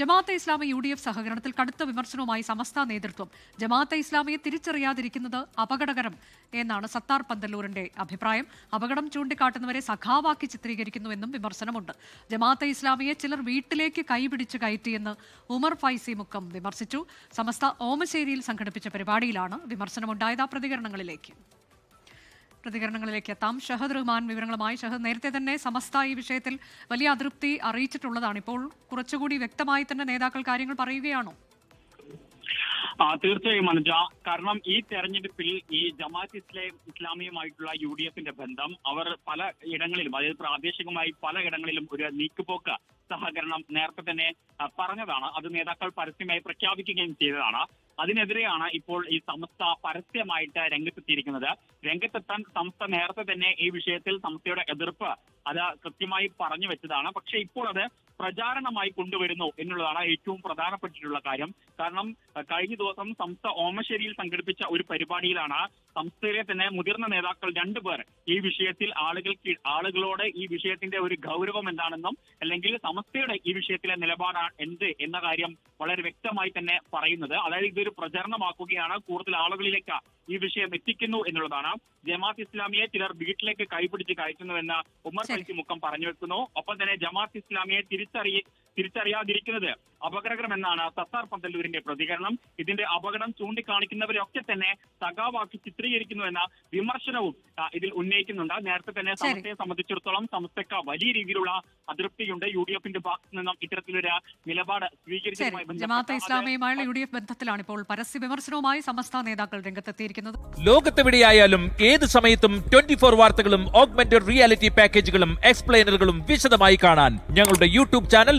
Jamaat-e Islami U D F സഹകരണത്തിൽ കടുത്ത വിമർശനവുമായി സമസ്ത നേതൃത്വം ജമാഅത്തെ ഇസ്ലാമിയെ തിരിച്ചറിയാതിരിക്കുന്നത് അപകടകരം എന്നാണ് സത്താർ പന്തല്ലൂരിന്റെ അഭിപ്രായം. അപകടം ചൂണ്ടിക്കാട്ടുന്നവരെ സഖാവാക്കി ചിത്രീകരിക്കുന്നുവെന്നും വിമർശനമുണ്ട്. ജമാഅത്തെ ഇസ്ലാമിയെ ചിലർ വീട്ടിലേക്ക് കൈപിടിച്ച് കയറ്റിയെന്ന് ഉമർ ഫൈസി മുക്കം വിമർശിച്ചു. സമസ്ത ഓമശ്ശേരിയിൽ സംഘടിപ്പിച്ച പരിപാടിയിലാണ് വിമർശനമുണ്ടായത് ആ പ്രതികരണങ്ങളിലേക്ക്. പ്രതികരണങ്ങളിലേക്ക് എത്താം. ഷഹദ് റഹ്മാൻ വിവരങ്ങളുമായി. ഷഹദ് നേരത്തെ തന്നെ സമസ്ത ഈ വിഷയത്തിൽ വലിയ അതൃപ്തി അറിയിച്ചിട്ടുള്ളതാണ്. ഇപ്പോൾ കുറച്ചുകൂടി വ്യക്തമായി തന്നെ നേതാക്കൾ കാര്യങ്ങൾ പറയുകയാണോ? തീർച്ചയായും അനുജ. കാരണം ഈ തെരഞ്ഞെടുപ്പിൽ ഈ ജമാഅത്ത് ഇസ്ലാം ഇസ്ലാമിയുമായിട്ടുള്ള യു ഡി എഫിന്റെ ബന്ധം അവർ പല ഇടങ്ങളിലും അതായത് പ്രാദേശികമായി പല ഇടങ്ങളിലും ഒരു നീക്കുപോക്ക് സഹകരണം നേരത്തെ തന്നെ പറഞ്ഞതാണ്. അത് നേതാക്കൾ പരസ്യമായി പ്രഖ്യാപിക്കുകയും ചെയ്തതാണ്. അതിനെതിരെയാണ് ഇപ്പോൾ ഈ സംസ്ഥ പരസ്യമായിട്ട് രംഗത്തെത്തിയിരിക്കുന്നത്. രംഗത്തെത്താൻ സംസ്ഥ നേരത്തെ തന്നെ ഈ വിഷയത്തിൽ സംസ്ഥയുടെ എതിർപ്പ് അത് കൃത്യമായി പറഞ്ഞു വെച്ചതാണ്. പക്ഷെ ഇപ്പോൾ അത് പ്രചാരണമായി കൊണ്ടുവരുന്നു എന്നുള്ളതാണ് ഏറ്റവും പ്രധാനപ്പെട്ടിട്ടുള്ള കാര്യം. കാരണം കഴിഞ്ഞ ദിവസം സംസ്ഥ ഓമശ്ശേരിയിൽ സംഘടിപ്പിച്ച ഒരു പരിപാടിയിലാണ് സംസ്ഥയിലെ തന്നെ മുതിർന്ന നേതാക്കൾ രണ്ടുപേർ ഈ വിഷയത്തിൽ ആളുകൾ ആളുകളോട് ഈ വിഷയത്തിന്റെ ഒരു ഗൗരവം എന്താണെന്നും അല്ലെങ്കിൽ സംസ്ഥയുടെ ഈ വിഷയത്തിലെ നിലപാടാണ് എന്ത് എന്ന കാര്യം വളരെ വ്യക്തമായി തന്നെ പറയുന്നത്. അതായത് ഇതൊരു പ്രചരണമാക്കുകയാണ്. കൂടുതൽ ആളുകളിലേക്ക് ഈ വിഷയം എത്തിക്കുന്നു എന്നുള്ളതാണ്. ജമാഅത്ത് ഇസ്ലാമിയെ ചിലർ വീട്ടിലേക്ക് കൈപിടിച്ച് കയറ്റുന്നുവെന്ന് ഉമർ. ഫൈസി മുക്കം പറഞ്ഞു വെക്കുന്നു. ഒപ്പം തന്നെ ജമാഅത്ത് ഇസ്ലാമിയെ തിരിച്ചറിയ തിരിച്ചറിയാതിരിക്കുന്നത് അപകടകരമെന്നാണ് സത്താർ പന്തല്ലൂരിന്റെ പ്രതികരണം. ഇതിന്റെ അപകടം ചൂണ്ടിക്കാണിക്കുന്നവരൊക്കെ തന്നെ സഖാവാക്കി ചിത്രീകരിക്കുന്നു എന്ന വിമർശനവും ഇതിൽ ഉന്നയിക്കുന്നുണ്ട്. നേരത്തെ തന്നെ സംസ്ഥയെ സമസ്തയെ സംബന്ധിച്ചിടത്തോളം സമസ്തക്ക വലിയ രീതിയിലുള്ള അതൃപ്തിയുണ്ട്. യു ഡി എഫിന്റെ ഭാഗത്തു നിന്നും ഇത്തരത്തിലൊരു നിലപാട് സ്വീകരിച്ചതുമായി ഇസ്ലാമിയുമായുള്ള യു ഡി എഫ് ബന്ധത്തിലാണ് ഇപ്പോൾ പരസ്യ വിമർശനവുമായി സമസ്ത നേതാക്കൾ രംഗത്തെത്തിയിരിക്കുന്നത്. ലോകത്തെവിടെയായാലും ഏത് സമയത്തും ട്വന്റി ഫോർ വാർത്തകളും ഓഗ്മെന്റഡ് റിയാലിറ്റി പാക്കേജുകളും എക്സ്പ്ലെയിനറുകളും വിശദമായി കാണാൻ ഞങ്ങളുടെ യൂട്യൂബ് ചാനൽ